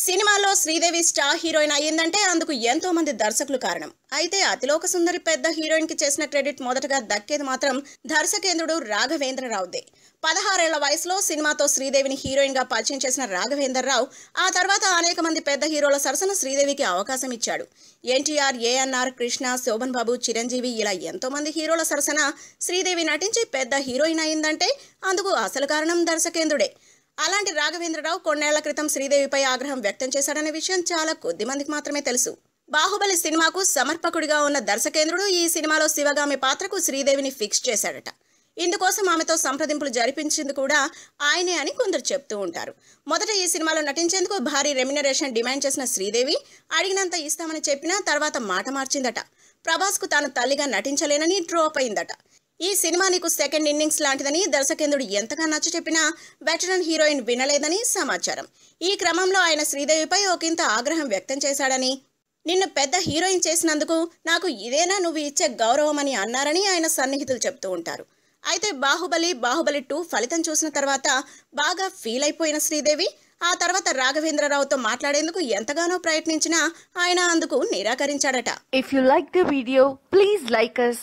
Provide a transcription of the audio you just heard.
సినిమాలో Sridevi star heroine అయ్యిందంటే అందుకు ఎంతో మంది దర్శకులు కారణం. అయితే అతిలోక సుందరి పెద్ద హీరోయిన్కి చేసిన క్రెడిట్ మొదటగా దక్కేది మాత్రం దర్శకేంద్రుడు రాఘవేంద్రరావుదే. పదహారేళ్ళ వయసులో సినిమాతో శ్రీదేవిని హీరోయిన్గా పరిచయం చేసిన రాఘవేంద్రరావు ఆ తర్వాత అనేక మంది పెద్ద హీరోల సరసన శ్రీదేవికి అవకాశం ఇచ్చాడు. ఎన్టీఆర్ ఏఎన్ఆర్ కృష్ణ శోభన్ బాబు చిరంజీవి ఇలా ఎంతో మంది హీరోల సరసన శ్రీదేవి నటించి పెద్ద హీరోయిన్ అయిందంటే అందుకు అసలు కారణం దర్శకేంద్రుడే. అలాంటి రాఘవేంద్రరావు కొన్నేళ్ళ క్రితం శ్రీదేవిపై ఆగ్రహం వ్యక్తం చేశాడనే విషయం చాలా కొద్ది మందికి మాత్రమే తెలుసు. బాహుబలి సినిమాకు సమర్పకుడిగా ఉన్న దర్శకేంద్రుడు ఈ సినిమాలో శివగామి పాత్రకు శ్రీదేవిని ఫిక్స్ చేశాడట. ఇందుకోసం ఆమెతో సంప్రదింపులు జరిపించింది కూడా ఆయనే అని కొందరు చెప్తూ ఉంటారు. మొదట ఈ సినిమాలో నటించేందుకు భారీ రెమ్యునరేషన్ డిమాండ్ చేసిన శ్రీదేవి అడిగినంత ఇస్తామని చెప్పినా తర్వాత మాట మార్చిందట. ప్రభాస్కు తాను తల్లిగా నటించలేనని డ్రాప్ అయిందట. ఈ సినిమా నీకు సెకండ్ ఇన్నింగ్స్ లాంటిదని దర్శకేంద్రుడు ఎంతగా నచ్చ చెప్పినా వెటరన్ హీరోయిన్ వినలేదని సమాచారం. ఈ క్రమంలో ఆయన శ్రీదేవిపై ఒకంత ఆగ్రహం వ్యక్తం చేశాడని నిన్ను పెద్ద హీరోయిన్ చేసినందుకు నాకు ఇదేనా నువ్వు ఇచ్చే గౌరవం అని అన్నారని ఆయన సన్నిహితులు చెప్తూ ఉంటారు. అయితే బాహుబలి బాహుబలి టూ ఫలితం చూసిన తర్వాత బాగా ఫీల్ అయిపోయిన శ్రీదేవి ఆ తర్వాత రాఘవేంద్రరావుతో మాట్లాడేందుకు ఎంతగానో ప్రయత్నించినా ఆయన అందుకు నిరాకరించాడట. If you like the video please like us